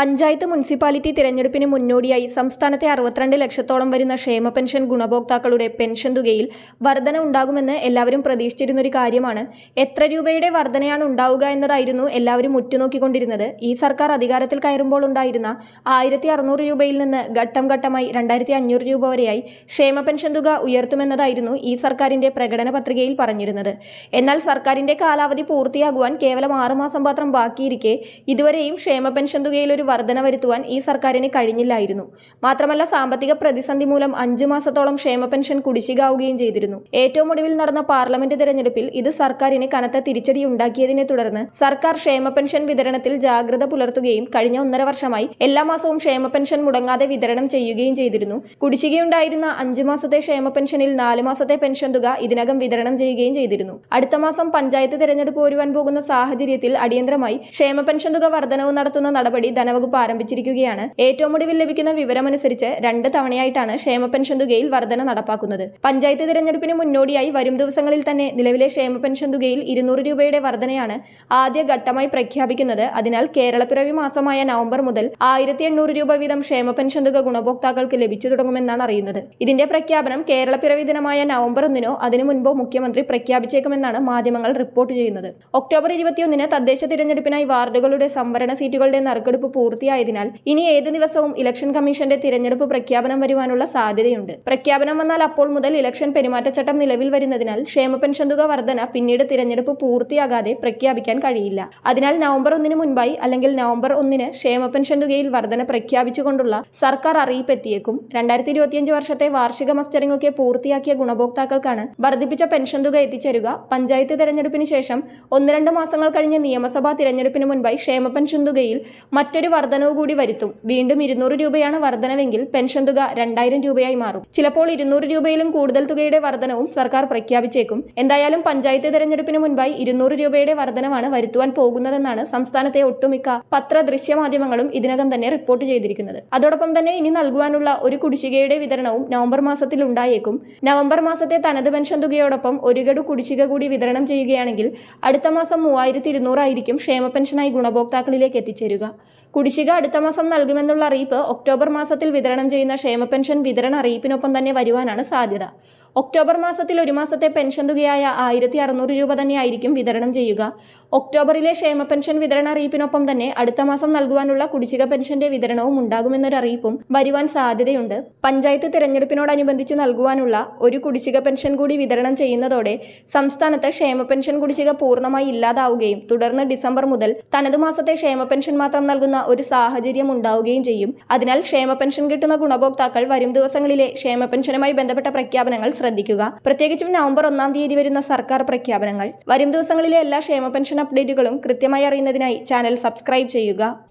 Panchayat municipality തിരഞ്ഞെടുപ്പിന് മുന്നോടിയായി സംസ്ഥാനത്തെ അറുപത്തിരണ്ട് ലക്ഷത്തോളം വരുന്ന ക്ഷേമ പെൻഷൻ ഗുണഭോക്താക്കളുടെ പെൻഷൻ തുകയിൽ വർധന ഉണ്ടാകുമെന്ന് എല്ലാവരും പ്രതീക്ഷിച്ചിരുന്നൊരു കാര്യമാണ്. എത്ര രൂപയുടെ വർധനയാണ് ഉണ്ടാവുക എന്നതായിരുന്നു എല്ലാവരും ഉറ്റുനോക്കിക്കൊണ്ടിരുന്നത്. ഈ സർക്കാർ അധികാരത്തിൽ കയറുമ്പോൾ ഉണ്ടായിരുന്ന ആയിരത്തി അറുന്നൂറ് രൂപയിൽ നിന്ന് ഘട്ടം ഘട്ടമായി രണ്ടായിരത്തി അഞ്ഞൂറ് രൂപ വരെയായി ക്ഷേമ പെൻഷൻ തുക ഉയർത്തുമെന്നതായിരുന്നു ഈ സർക്കാരിന്റെ പ്രകടന പത്രികയിൽ പറഞ്ഞിരുന്നത്. എന്നാൽ സർക്കാരിന്റെ കാലാവധി പൂർത്തിയാകുവാൻ കേവലം ആറുമാസം മാത്രം ബാക്കിയിരിക്കെ ഇതുവരെയും ക്ഷേമ പെൻഷൻ തുകയിൽ ഒരു വർധന വരുത്തുവാൻ ഈ സർക്കാരിന് കഴിഞ്ഞില്ലായിരുന്നു. മാത്രമല്ല സാമ്പത്തിക പ്രതിസന്ധി മൂലം അഞ്ചു മാസത്തോളം ക്ഷേമ പെൻഷൻ കുടിശ്ശികാവുകയും ചെയ്തിരുന്നു. ഏറ്റവും ഒടുവിൽ നടന്ന പാർലമെന്റ് തെരഞ്ഞെടുപ്പിൽ ഇത് സർക്കാരിന് കനത്ത തിരിച്ചടി ഉണ്ടാക്കിയതിനെ തുടർന്ന് സർക്കാർ ക്ഷേമ പെൻഷൻ വിതരണത്തിൽ ജാഗ്രത പുലർത്തുകയും കഴിഞ്ഞ ഒന്നര വർഷമായി എല്ലാ മാസവും ക്ഷേമ പെൻഷൻ മുടങ്ങാതെ വിതരണം ചെയ്യുകയും ചെയ്തിരുന്നു. കുടിശ്ശികയുണ്ടായിരുന്ന അഞ്ചു മാസത്തെ ക്ഷേമ പെൻഷനിൽ നാല് മാസത്തെ പെൻഷൻ തുക ഇതിനകം വിതരണം ചെയ്യുകയും ചെയ്തിരുന്നു. അടുത്ത മാസം പഞ്ചായത്ത് തെരഞ്ഞെടുപ്പ് വരുവാൻ പോകുന്ന സാഹചര്യത്തിൽ അടിയന്തരമായി ക്ഷേമ പെൻഷൻ തുക വർധനവ് നടത്തുന്ന നടപടി ധനവകുപ്പ് ആരംഭിച്ചിരിക്കുകയാണ്. ഏറ്റവും ഒടുവിൽ ലഭിക്കുന്ന വിവരമനുസരിച്ച് രണ്ട് തവണയായിട്ടാണ് ക്ഷേമ പെൻഷൻ തുകയിൽ വർധന നടപ്പാക്കുന്നത്. പഞ്ചായത്ത് തിരഞ്ഞെടുപ്പിന് മുന്നോടിയായി വരും ദിവസങ്ങളിൽ തന്നെ നിലവിലെ ക്ഷേമ പെൻഷൻ തുകയിൽ ഇരുന്നൂറ് രൂപയുടെ വർധനയാണ് ആദ്യ ഘട്ടമായി പ്രഖ്യാപിക്കുന്നത്. അതിനാൽ കേരളപ്പിറവി മാസമായ നവംബർ മുതൽ ആയിരത്തി എണ്ണൂറ് രൂപ വീതം ക്ഷേമ പെൻഷൻ തുക ഗുണഭോക്താക്കൾക്ക് ലഭിച്ചു തുടങ്ങുമെന്നാണ് അറിയുന്നത്. ഇതിന്റെ പ്രഖ്യാപനം കേരളപ്പിറവി ദിനമായ നവംബർ ഒന്നിനോ അതിനു മുൻപോ മുഖ്യമന്ത്രി പ്രഖ്യാപിച്ചേക്കുമെന്നാണ് മാധ്യമങ്ങൾ റിപ്പോർട്ട് ചെയ്യുന്നത്. ഒക്ടോബർ ഇരുപത്തിയൊന്നിന് തദ്ദേശ തിരഞ്ഞെടുപ്പിനായി വാർഡുകളുടെ സംവരണ സീറ്റുകളുടെ നറുക്കെടുപ്പ് പൂർത്തിയായതിനാൽ ഇനി ഏത് ദിവസവും ഇലക്ഷൻ കമ്മീഷന്റെ തിരഞ്ഞെടുപ്പ് പ്രഖ്യാപനം വരുവാനുള്ള സാധ്യതയുണ്ട്. പ്രഖ്യാപനം വന്നാൽ അപ്പോൾ മുതൽ ഇലക്ഷൻ പെരുമാറ്റച്ചട്ടം നിലവിൽ വരുന്നതിനാൽ ക്ഷേമ പെൻഷൻ തുക വർധന പിന്നീട് തിരഞ്ഞെടുപ്പ് പൂർത്തിയാകാതെ പ്രഖ്യാപിക്കാൻ കഴിയില്ല. അതിനാൽ നവംബർ ഒന്നിന് മുൻപായി അല്ലെങ്കിൽ നവംബർ ഒന്നിന് ക്ഷേമ പെൻഷൻ തുകയിൽ വർധന പ്രഖ്യാപിച്ചുകൊണ്ടുള്ള സർക്കാർ അറിയിപ്പ് എത്തിയേക്കും രണ്ടായിരത്തി ഇരുപത്തിയഞ്ച് വർഷത്തെ വാർഷിക മസ്റ്ററിംഗ് ഒക്കെ പൂർത്തിയാക്കിയ ഗുണഭോക്താക്കൾക്കാണ് വർദ്ധിപ്പിച്ച പെൻഷൻ തുക എത്തിച്ചേരുക. പഞ്ചായത്ത് തെരഞ്ഞെടുപ്പിന് ശേഷം ഒന്ന് രണ്ട് മാസങ്ങൾ കഴിഞ്ഞ് നിയമസഭാ തിരഞ്ഞെടുപ്പിന് മുൻപായി ക്ഷേമ പെൻഷൻ തുകയിൽ മറ്റൊരു വർധനവ് കൂടി വരുത്തും. വീണ്ടും ഇരുന്നൂറ് രൂപയാണ് വർധനവെങ്കിൽ പെൻഷൻ തുക രണ്ടായിരം രൂപയായി മാറും. ചിലപ്പോൾ ഇരുന്നൂറ് രൂപയിലും കൂടുതൽ തുകയുടെ വർധനവും സർക്കാർ പ്രഖ്യാപിച്ചേക്കും. എന്തായാലും പഞ്ചായത്ത് തെരഞ്ഞെടുപ്പിന് മുൻപായി ഇരുന്നൂറ് രൂപയുടെ വർധനവാണ് വരുത്തുവാൻ പോകുന്നതെന്നാണ് സംസ്ഥാനത്തെ ഒട്ടുമിക്ക പത്ര ദൃശ്യമാധ്യമങ്ങളും ഇതിനകം തന്നെ റിപ്പോർട്ട് ചെയ്തിരിക്കുന്നത്. അതോടൊപ്പം തന്നെ ഇനി നൽകുവാനുള്ള ഒരു കുടിശ്ശികയുടെ വിതരണവും നവംബർ മാസത്തിൽ ഉണ്ടായേക്കും. നവംബർ മാസത്തെ തനത് പെൻഷൻ തുകയോടൊപ്പം ഒരു ഗഡു കുടിശ്ശിക കൂടി വിതരണം ചെയ്യുകയാണെങ്കിൽ അടുത്ത മാസം മൂവായിരത്തി ഇരുന്നൂറായിരിക്കും ക്ഷേമ പെൻഷനായി ഗുണഭോക്താക്കളിലേക്ക് എത്തിച്ചേരുക. കുടിശ്ശിക അടുത്ത മാസം നൽകുമെന്നുള്ള അറിയിപ്പ് ഒക്ടോബർ മാസത്തിൽ വിതരണം ചെയ്യുന്ന ക്ഷേമ പെൻഷൻ വിതരണ അറിയിപ്പിനൊപ്പം തന്നെ വരുവാനാണ് സാധ്യത. ഒക്ടോബർ മാസത്തിൽ ഒരു മാസത്തെ പെൻഷൻ തുകയായ ആയിരത്തി അറുന്നൂറ് രൂപ തന്നെയായിരിക്കും വിതരണം ചെയ്യുക. ഒക്ടോബറിലെ ക്ഷേമ പെൻഷൻ വിതരണ അറിയിപ്പിനൊപ്പം തന്നെ അടുത്ത മാസം നൽകുവാനുള്ള കുടിശ്ശിക പെൻഷന്റെ വിതരണവും ഉണ്ടാകുമെന്നൊരു അറിയിപ്പും വരുവാൻ സാധ്യതയുണ്ട്. പഞ്ചായത്ത് തിരഞ്ഞെടുപ്പിനോടനുബന്ധിച്ച് നൽകുവാനുള്ള ഒരു കുടിശ്ശിക പെൻഷൻ കൂടി വിതരണം ചെയ്യുന്നതോടെ സംസ്ഥാനത്ത് ക്ഷേമ പെൻഷൻ കുടിശ്ശിക പൂർണമായി ഇല്ലാതാവുകയും തുടർന്ന് ഡിസംബർ മുതൽ തനതു മാസത്തെ ക്ഷേമ പെൻഷൻ മാത്രം നൽകുന്ന ഒരു സാഹചര്യം ഉണ്ടാവുകയും ചെയ്യും. അതിനാൽ ക്ഷേമ പെൻഷൻ കിട്ടുന്ന ഗുണഭോക്താക്കൾ വരും ദിവസങ്ങളിലെ ക്ഷേമ പെൻഷനുമായി ബന്ധപ്പെട്ട പ്രഖ്യാപനങ്ങൾ ശ്രദ്ധിക്കുക. പ്രത്യേകിച്ചും നവംബർ ഒന്നാം തീയതി വരുന്ന സർക്കാർ പ്രഖ്യാപനങ്ങൾ. വരും ദിവസങ്ങളിലെ എല്ലാ ക്ഷേമ പെൻഷൻ അപ്ഡേറ്റുകളും കൃത്യമായി അറിയുന്നതിനായി ചാനൽ സബ്സ്ക്രൈബ് ചെയ്യുക.